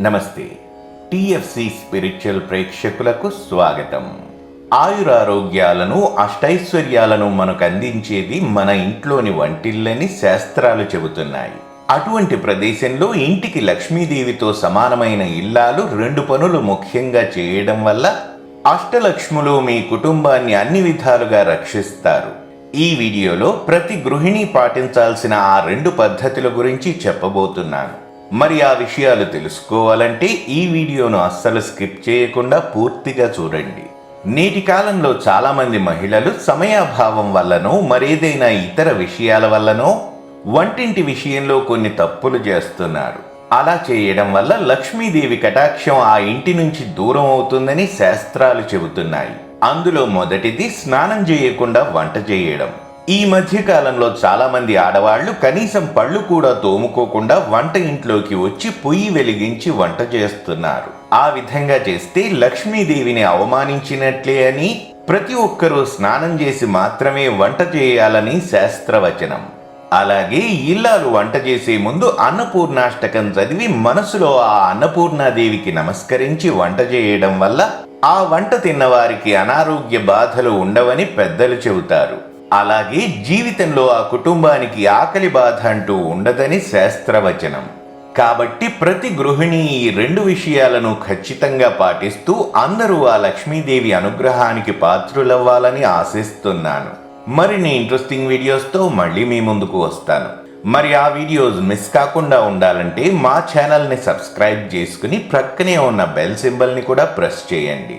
నమస్తే. TFC spiritual ప్రేక్షకులకు స్వాగతం. ఆయురారోగ్యాలను అష్టైశ్వర్యాలను మనకు అందించేది మన ఇంట్లోని వంటిల్లని శాస్త్రాలు చెబుతున్నాయి. అటువంటి ప్రదేశంలో ఇంటికి లక్ష్మీదేవితో సమానమైన ఇల్లాలు రెండు పనులు ముఖ్యంగా చేయడం వల్ల అష్టలక్ష్ములు మీ కుటుంబాన్ని అన్ని విధాలుగా రక్షిస్తారు. ఈ వీడియోలో ప్రతి గృహిణి పాటించాల్సిన ఆ రెండు పద్ధతుల గురించి చెప్పబోతున్నాను. మరి ఆ విషయాలు తెలుసుకోవాలంటే ఈ వీడియోను అస్సలు స్కిప్ చేయకుండా పూర్తిగా చూడండి. నేటి కాలంలో చాలామంది మహిళలు సమయాభావం వల్లనో మరేదైనా ఇతర విషయాల వల్లనో వంటింటి విషయంలో కొన్ని తప్పులు చేస్తున్నారు. అలా చేయడం వల్ల లక్ష్మీదేవి కటాక్షం ఆ ఇంటి నుంచి దూరం అవుతుందని శాస్త్రాలు చెబుతున్నాయి. అందులో మొదటిది స్నానం చేయకుండా వంట చేయడం. ఈ మధ్యకాలంలో చాలామంది ఆడవాళ్ళు కనీసం పళ్ళు కూడా తోముకోకుండా వంట ఇంట్లోకి వచ్చి పొయ్యి వెలిగించి వంట చేస్తున్నారు. ఆ విధంగా చేస్తే లక్ష్మీదేవిని అవమానించినట్లే అని ప్రతి ఒక్కరూ స్నానం చేసి మాత్రమే వంట చేయాలని శాస్త్రవచనం. అలాగే ఇల్లాలు వంట చేసే ముందు అన్నపూర్ణాష్టకం చదివి మనసులో ఆ అన్నపూర్ణాదేవికి నమస్కరించి వంట చేయడం వల్ల ఆ వంట తిన్నవారికి అనారోగ్య బాధలు ఉండవని పెద్దలు చెబుతారు. అలాగే జీవితంలో ఆ కుటుంబానికి ఆకలి బాధ అంటూ ఉండదని శాస్త్రవచనం. కాబట్టి ప్రతి గృహిణి ఈ రెండు విషయాలను ఖచ్చితంగా పాటిస్తూ అందరూ ఆ లక్ష్మీదేవి అనుగ్రహానికి పాత్రులవ్వాలని ఆశిస్తున్నాను. మరిన్ని ఇంట్రెస్టింగ్ వీడియోస్తో మళ్ళీ మీ ముందుకు వస్తాను. మరి ఆ వీడియోస్ మిస్ కాకుండా ఉండాలంటే మా ఛానల్ని సబ్స్క్రైబ్ చేసుకుని ప్రక్కనే ఉన్న బెల్ సింబల్ని కూడా ప్రెస్ చేయండి.